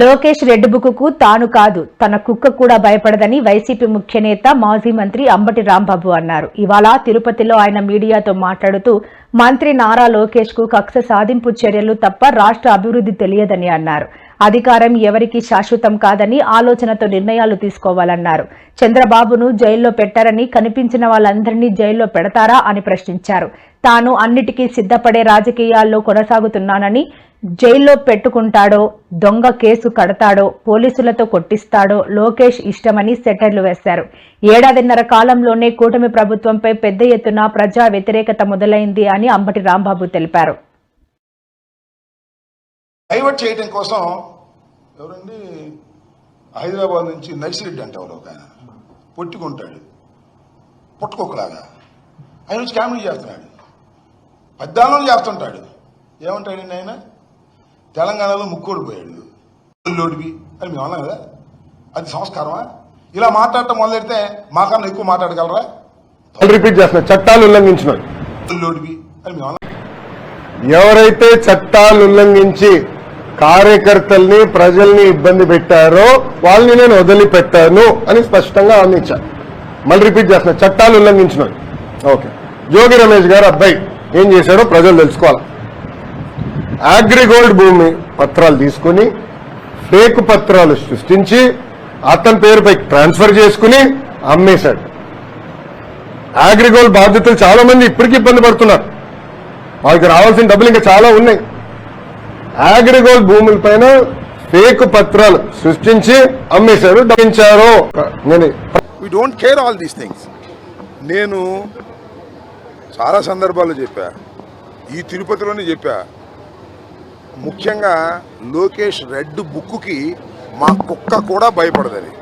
Lokesh red book తాను కాదు తన కుక్క కూడా భయపడదని వైసీపీ ముఖ్య నేత మాజీ మంత్రి అంబటి రాంబాబు అన్నారు. ఇవాళ తిరుపతిలో ఆయన మీడియాతో మాట్లాడుతూ మంత్రి నారా లోకేష్కు కక్ష సాధింపు చర్యలు తప్ప రాష్ట్ర అభివృద్ధి తెలియదని అన్నారు. అధికారం ఎవరికి శాశ్వతం కాదని ఆలోచనతో నిర్ణయాలు తీసుకోవాలన్నారు. చంద్రబాబును జైల్లో పెట్టారని కనిపించిన వాళ్ళందరినీ జైల్లో పెడతారా అని ప్రశ్నించారు. తాను అన్నిటికీ సిద్ధపడే రాజకీయాల్లో కొనసాగుతున్నానని జైల్లో పెట్టుకుంటాడో దొంగ కేసు కడతాడో పోలీసులతో కొట్టిస్తాడో లోకేష్ ఇష్టమని సెటర్లు వేశారు. ఏడాదిన్నర కాలంలోనే కూటమి ప్రభుత్వంపై పెద్ద ఎత్తున ప్రజా వ్యతిరేకత మొదలైంది అని అంబటి రాంబాబు తెలిపారు. డైవర్ట్ చేయడం కోసం ఎవరండి? హైదరాబాద్ నుంచి నర్సిరెడ్డి అంటే ఎవరు ఒక ఆయన. పొట్టుకుంటాడు. పుట్టుకొక్కలాగా ఆయన వచ్చి కామెడీ చేస్తున్నాడు. పద్నాలుగు చేస్తుంటాడు. ఏమంటాడండి ఆయన? తెలంగాణలో ముక్కోడు పోయాడు. లోడివి అని మేము అన్నాం కదా. అది సంస్కారమా? ఇలా మాట్లాడటం మొదలెడితే మాకన్నా ఎక్కువ మాట్లాడగలరా? రిపీట్ చేస్తున్నా. చట్టాలు ఉల్లంఘించిన లోడివి అని మేము ఎవరైతే చట్టాలు ఉల్లంఘించి కార్యకర్తల్ని ప్రజల్ని ఇబ్బంది పెట్టారో వాళ్ళని నేను వదిలిపెట్టాను అని స్పష్టంగా హామీ మళ్ళీ రిపీట్ చేస్తున్నా చట్టాలు ఉల్లంఘించిన ఓకే. జోగి రమేష్ గారు అబ్బాయి ఏం చేశాడో ప్రజలు తెలుసుకోవాలి? అగ్రిగోల్డ్ భూమి పత్రాలు తీసుకుని ఫేక్ పత్రాలు సృష్టించి అతని పేరుపై ట్రాన్స్ఫర్ చేసుకుని అమ్మేశాడు. అగ్రిగోల్డ్ బాధ్యతలు చాలా మంది ఇప్పటికీ ఇబ్బంది పడుతున్నారు. వాళ్ళకి రావాల్సిన డబ్బులు ఇంకా చాలా ఉన్నాయి. అగ్రిగోల్డ్ భూములపైన ఫేక్ పత్రాలు సృష్టించి అమ్మేశారు డబ్బించారు నేను don't care all these things నేను చాలా సందర్భాల్లో చెప్పా. ఈ తిరుపతిలోనే చెప్పా. ముఖ్యంగా లోకేష్ రెడ్ బుక్కి మా కుక్క కూడా భయపడదని.